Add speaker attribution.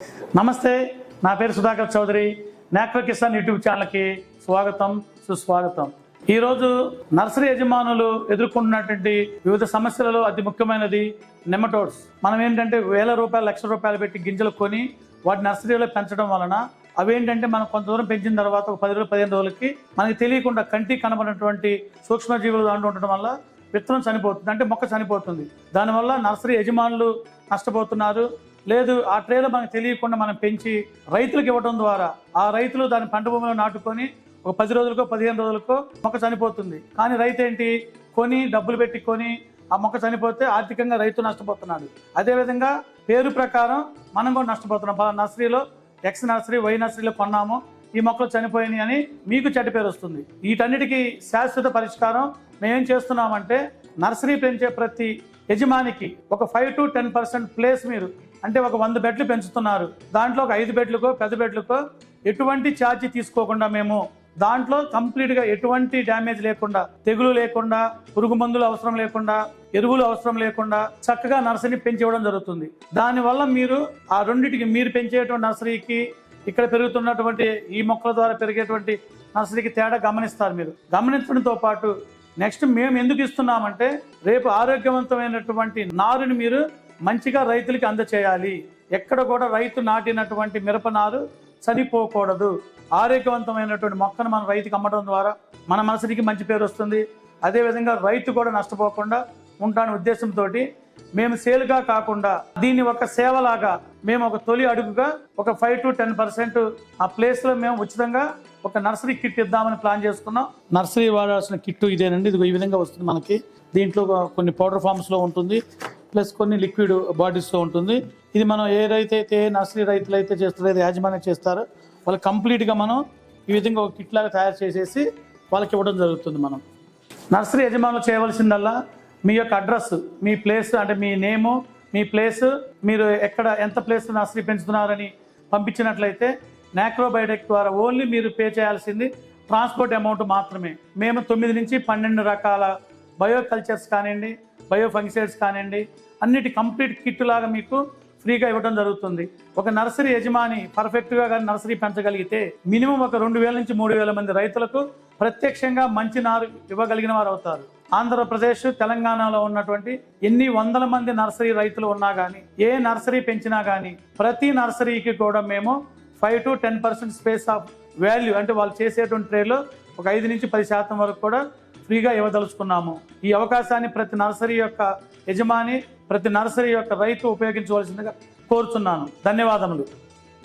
Speaker 1: నమస్తే నా పేరు సుధాకర్ చౌదరి. నాక్రో కిసాన్ యూట్యూబ్ ఛానల్కి స్వాగతం సుస్వాగతం. ఈరోజు నర్సరీ యజమానులు ఎదుర్కొంటున్నటువంటి వివిధ సమస్యలలో అతి ముఖ్యమైనది నెమటోడ్స్. మనం ఏంటంటే వేల రూపాయలు లక్ష రూపాయలు పెట్టి గింజలు కొని వాటి నర్సరీలో పెంచడం వలన అవి ఏంటంటే మనం కొంత దూరం పెంచిన తర్వాత ఒక పది రోజులు పదిహేను రోజులకి మనకి తెలియకుండా కంటికి కనబడినటువంటి సూక్ష్మజీవులు దాంట్లో ఉండటం వల్ల విత్తనం చనిపోతుంది అంటే మొక్క చనిపోతుంది. దానివల్ల నర్సరీ యజమానులు నష్టపోతున్నారు. లేదు ఆ ట్రేలో మనకు తెలియకుండా మనం పెంచి రైతులకు ఇవ్వడం ద్వారా ఆ రైతులు దాని పంట భూమిలో నాటుకొని ఒక పది రోజులకో పదిహేను రోజులకో మొక్క చనిపోతుంది. కానీ రైతు ఏంటి కొని డబ్బులు పెట్టి కొని ఆ మొక్క చనిపోతే ఆర్థికంగా రైతు నష్టపోతున్నాడు. అదేవిధంగా పేరు ప్రకారం మనం కూడా నష్టపోతున్నాం. నర్సరీలో ఎక్స్ నర్సరీ వై నర్సరీలో కొన్నాము. ఈ మొక్కలు చనిపోయినాయి అని మీకు చెడ్డ పేరు వస్తుంది. వీటన్నిటికీ శాశ్వత పరిష్కారం మేమేం చేస్తున్నామంటే నర్సరీ పెంచే ప్రతి యజమానికి ఒక five to ten percent place మీరు అంటే ఒక వంద బెడ్లు పెంచుతున్నారు. దాంట్లో ఒక ఐదు బెడ్లకో పెద్ద బెడ్లకో ఎటువంటి ఛార్జ్ తీసుకోకుండా మేము దాంట్లో కంప్లీట్గా ఎటువంటి డ్యామేజ్ లేకుండా తెగులు లేకుండా పురుగు మందులు అవసరం లేకుండా ఎరువులు అవసరం లేకుండా చక్కగా నర్సరీని పెంచి ఇవ్వడం జరుగుతుంది. దానివల్ల మీరు ఆ రెండింటికి మీరు పెంచేటువంటి నర్సరీకి ఇక్కడ పెరుగుతున్నటువంటి ఈ మొక్కల ద్వారా పెరిగేటువంటి నర్సరీకి తేడా గమనిస్తారు మీరు. గమనించడంతో పాటు నెక్స్ట్ మేము ఎందుకు ఇస్తున్నామంటే రేపు ఆరోగ్యవంతమైనటువంటి నారుని మీరు మంచిగా రైతులకి అందచేయాలి. ఎక్కడ కూడా రైతు నాటినటువంటి మిరప నారు చనిపోకూడదు. ఆరోగ్యవంతమైనటువంటి మొక్కను మన రైతుకి అమ్మడం ద్వారా మన మనసుకి మంచి పేరు వస్తుంది. అదేవిధంగా రైతు కూడా నష్టపోకుండా ఉంటానే ఉద్దేశంతో మేము సేల్గా కాకుండా దీన్ని ఒక సేవలాగా మేము ఒక తొలి అడుగుగా ఒక ఫైవ్ టు టెన్ పర్సెంట్ ఆ ప్లేస్లో మేము ఉచితంగా ఒక నర్సరీ కిట్ ఇద్దామని ప్లాన్ చేసుకున్నాం. నర్సరీ వాడాల్సిన కిట్ ఇదేనండి. ఇది ఈ విధంగా వస్తుంది మనకి. దీంట్లో కొన్ని పౌడర్ ఫామ్స్లో ఉంటుంది. ప్లస్ కొన్ని లిక్విడ్ బాడీస్లో ఉంటుంది. ఇది మనం ఏ రైతు అయితే ఏ నర్సరీ రైతులు అయితే చేస్తారో ఏదో యాజమాన్యం చేస్తారో వాళ్ళు కంప్లీట్గా మనం ఈ విధంగా ఒక కిట్ లాగా తయారు చేసేసి వాళ్ళకి ఇవ్వడం జరుగుతుంది మనం. నర్సరీ యజమానులు చేయవలసిందల్లా మీ యొక్క అడ్రస్ మీ ప్లేస్ అంటే మీ నేము మీ ప్లేస్ మీరు ఎక్కడ ఎంత ప్లేస్ నర్సరీ పెంచుతున్నారని పంపించినట్లయితే నాక్రోబయోటెక్ ద్వారా ఓన్లీ మీరు పే చేయాల్సింది ట్రాన్స్పోర్ట్ అమౌంట్ మాత్రమే. మేము తొమ్మిది నుంచి పన్నెండు రకాల బయో కల్చర్స్ కానివ్వండి బయో ఫంగిసైడ్స్ కానివ్వండి అన్నిటి కంప్లీట్ కిట్ లాగా మీకు ఫ్రీగా ఇవ్వడం జరుగుతుంది. ఒక నర్సరీ యజమాని పర్ఫెక్ట్గా కానీ నర్సరీ పెంచగలిగితే మినిమం ఒక రెండు వేల నుంచి మూడు వేల మంది రైతులకు ప్రత్యక్షంగా మంచి నారు ఇవ్వగలిగిన వారు అవుతారు. ఆంధ్రప్రదేశ్ తెలంగాణలో ఉన్నటువంటి ఎన్ని వందల మంది నర్సరీ రైతులు ఉన్నా కానీ ఏ నర్సరీ పెంచినా కానీ ప్రతి నర్సరీకి కూడా మేము five to ten percent space of value అంటే వాళ్ళు చేసేటువంటి ట్రేలో ఒక ఐదు నుంచి పది శాతం వరకు కూడా ఫ్రీగా ఇవ్వదలుచుకున్నాము. ఈ అవకాశాన్ని ప్రతి నర్సరీ యొక్క యజమాని ప్రతి నర్సరీ యొక్క రైతు ఉపయోగించవలసిందిగా కోరుచున్నాను. ధన్యవాదములు.